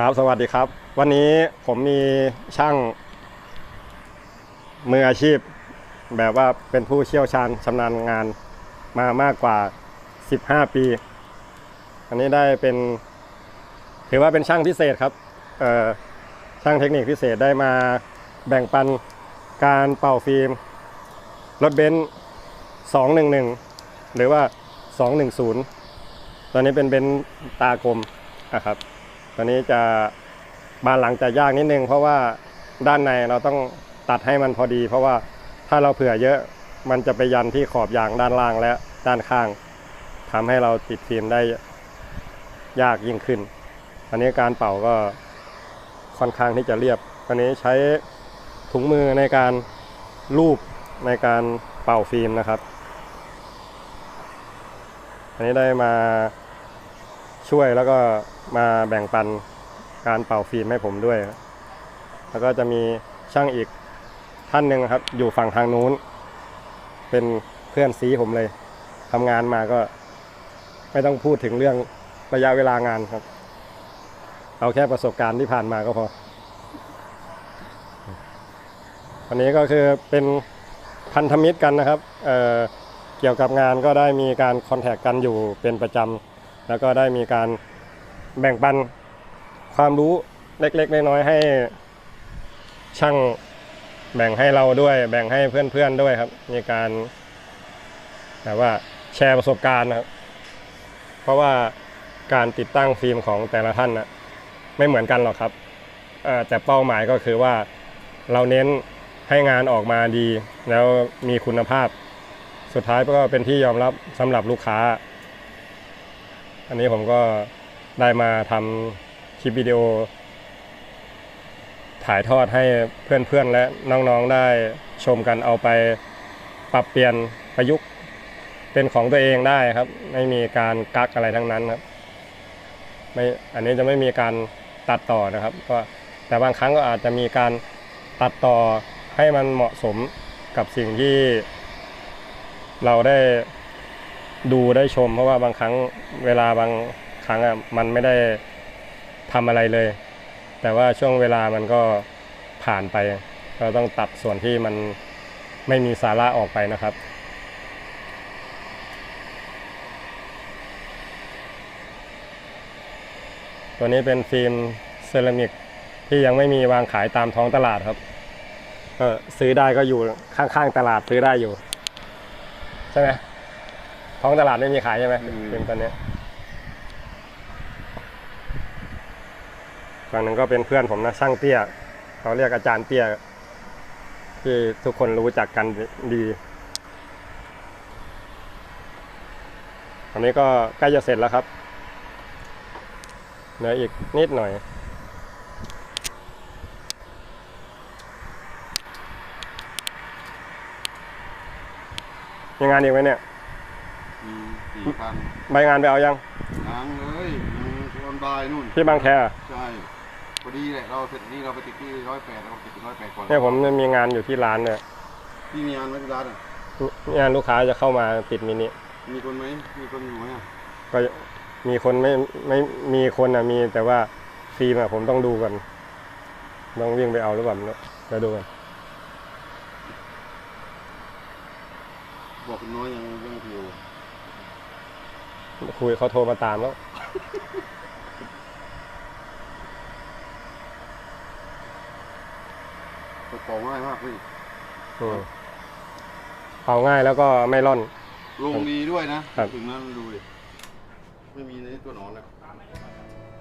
ครับสวัสดีครับ วันนี้ผมมีช่างมืออาชีพ แบบว่าเป็นผู้เชี่ยวชาญชำนาญงานมามากกว่า 15 ปี อันนี้ได้เป็น ถือว่าเป็นช่างพิเศษครับช่างเทคนิคพิเศษได้มาแบ่งปันการเป่าฟิล์มรถเบนซ์211 หรือว่า 210 ตอนนี้เป็นเบนซ์ตากลมนะครับ ตอนนี้จะบานหลังจะยากนิดนึง เพราะว่าด้านในเราต้องตัดให้มันพอดี เพราะว่าถ้าเราเผื่อเยอะมันจะไปยันที่ขอบยางด้านล่างและด้านข้างทำให้เราติดฟิล์มได้ยากยิ่งขึ้น อันนี้การเป่าก็ค่อนข้างที่จะเรียบตอนนี้ใช้ถุงมือในการลูบในการเป่าฟิล์มนะครับ อันนี้ได้มา ช่วยแล้วก็มาแบ่งปันการเป่าฟิล์มให้ผมด้วย แล้วก็จะมีช่างอีกท่านหนึ่งครับ อยู่ฝั่งทางนู้น เป็นเพื่อนซีผมเลยทำงานมาก็ไม่ต้องพูดถึงเรื่องระยะเวลางานครับ เอาแค่ประสบการณ์ที่ผ่านมาก็พอ วันนี้ก็คือเป็นพันธมิตรกันนะครับเเกี่ยวกับงานก็ได้มีการคอนแทคกันอยู่เป็นประจำ แล้วก็ได้มีการแบ่งปันความรู้เล็กๆน้อยๆให้ช่างแบ่งให้เราด้วย แบ่งให้เพื่อนๆด้วยครับ มีการแบบว่าแชร์ประสบการณ์ครับ เพราะว่าการติดตั้งฟิล์มของแต่ละท่านนะไม่เหมือนกันหรอกครับแต่เป้าหมายก็คือว่าเราเน้นให้งานออกมาดี แล้วมีคุณภาพ สุดท้ายก็เป็นที่ยอมรับสำหรับลูกค้า อันนี้ผมก็ได้มาทำคลิปวิดีโอ ถ่ายทอดให้เพื่อนๆและน้องๆได้ชมกันเอาไปปรับเปลี่ยนประยุกต์เป็นของตัวเองได้ครับ ไม่มีการกักอะไรทั้งนั้นครับไม่อันนี้จะไม่มีการตัดต่อนะครับ ก็แต่บางครั้งก็อาจจะมีการตัดต่อให้มันเหมาะสมกับสิ่งที่เราได้ ดูได้ชม เพราะว่าบางครั้งเวลาบางครั้งอะมันไม่ได้ทำอะไรเลย แต่ว่าช่วงเวลามันก็ผ่านไป เราต้องตัดส่วนที่มันไม่มีสาระออกไปนะครับตัวนี้เป็นฟิล์มเซรามิกที่ยังไม่มีวางขายตามท้องตลาดครับก็ซื้อได้ก็อยู่ข้างๆตลาดซื้อได้อยู่ ใช่ไหม ท้องตลาดไม่มีขายใช่ไหมอืมเป็นตอนเนี้ยฝั่งหนึ่งก็เป็นเพื่อนผมนะช่างเตี้ยเขาเรียกอาจารย์เตี้ยที่ทุกคนรู้จักกันดีอันนี้ก็ใกล้จะเสร็จแล้วครับเหลืออีกนิดหน่อยมีงานอีกไหมเนี่ยมี สี่พันใบงานไปเอายังล้างเลยยังตอนบ่ายนู่นที่บางแคใช่พอดีแหละเราเสร็จนี่เราไปติดที่ร้อยแปดเราไปติดที่ร้อยแปดก่อนเนี่ยผมมีงานอยู่ที่ร้านเนี่ยพี่มีงานไหมที่ร้านอะงานลูกค้าจะเข้ามาติดมินิมีคนไหมมีคนอยู่ไหมอะก็มีคนไม่ไม่มีคนอะมีแต่ว่าฟิล์มอะผมต้องดูก่อนต้องวิ่งไปเอาหรือเปล่าไม่รู้เดี๋ยวดูกันบอกคุณน้อยยังยังอยู่ คุยเขาโทรมาตามแล้วกระเป๋าง่ายมากพี่อืมเอาง่ายแล้วก็ไม่ร่อน ลงดีด้วยนะครับ ถึงนั้นดูดิไม่มีในตัวหนอนนะ